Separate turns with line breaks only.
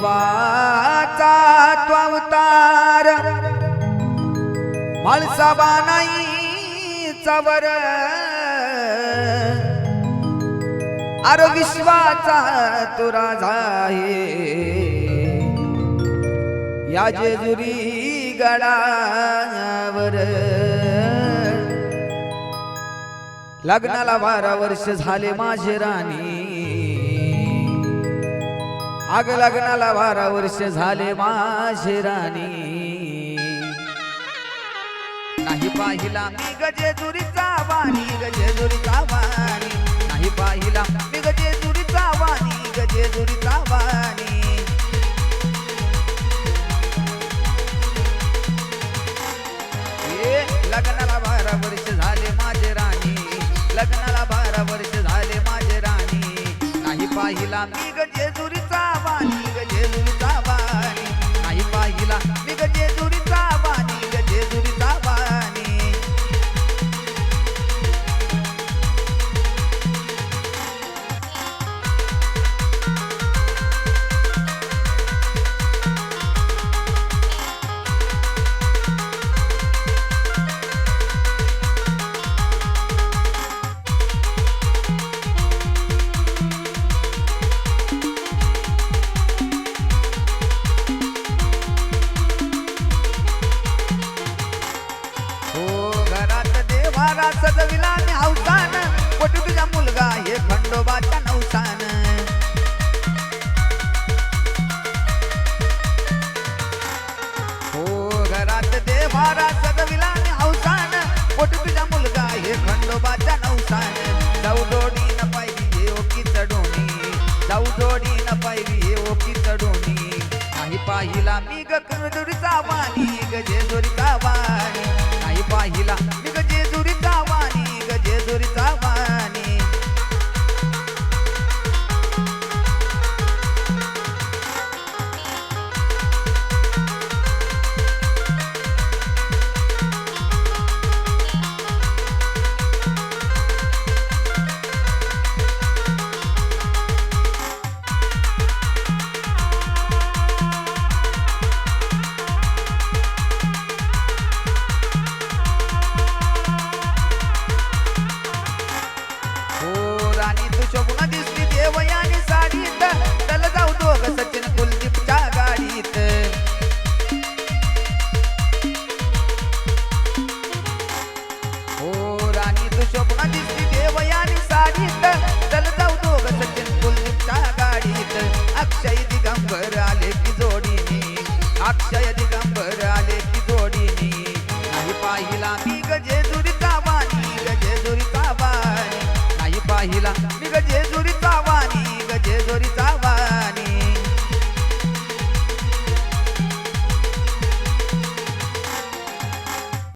शिवाचा तो अवतार. माळसाबा नाही चवर. अरे विश्वाचा तो राजा आहे या जेजुरी गडावर. लग्नाला बारा वर्ष झाले माझे राणी. आग लग्नाला बारा वर्ष झाले माझे राणी. नाही पाहिला मी गजेजुरीचा वाणी गजेजुरीचा वाणी. नाही पाहिला मी गजेजुरीचा वाणी गजेजुरीचा वाणी. लग्नाला बारा वर्ष झाले माझे राणी. लग्नाला बारा वर्ष झाले माझे राणी. नाही पाहिला मी गजे घरात सजविला मी हौसान कोटी तुझा मुलगा हे खंडोबाच्या नवसान. हो घरात दे देवारा सजविला मी हौसान कोटी तुझा मुलगा हे खंडोबाच्या नवसान. जाऊ जोडी न पाहिली हे ओकी चढोणी. जाऊ जोडी न पाहिली हे ओकी चढोणी. नाही पाहिला मी गजेजुरीचा वाणी. गजेजुरीचा అక్షయ దిగా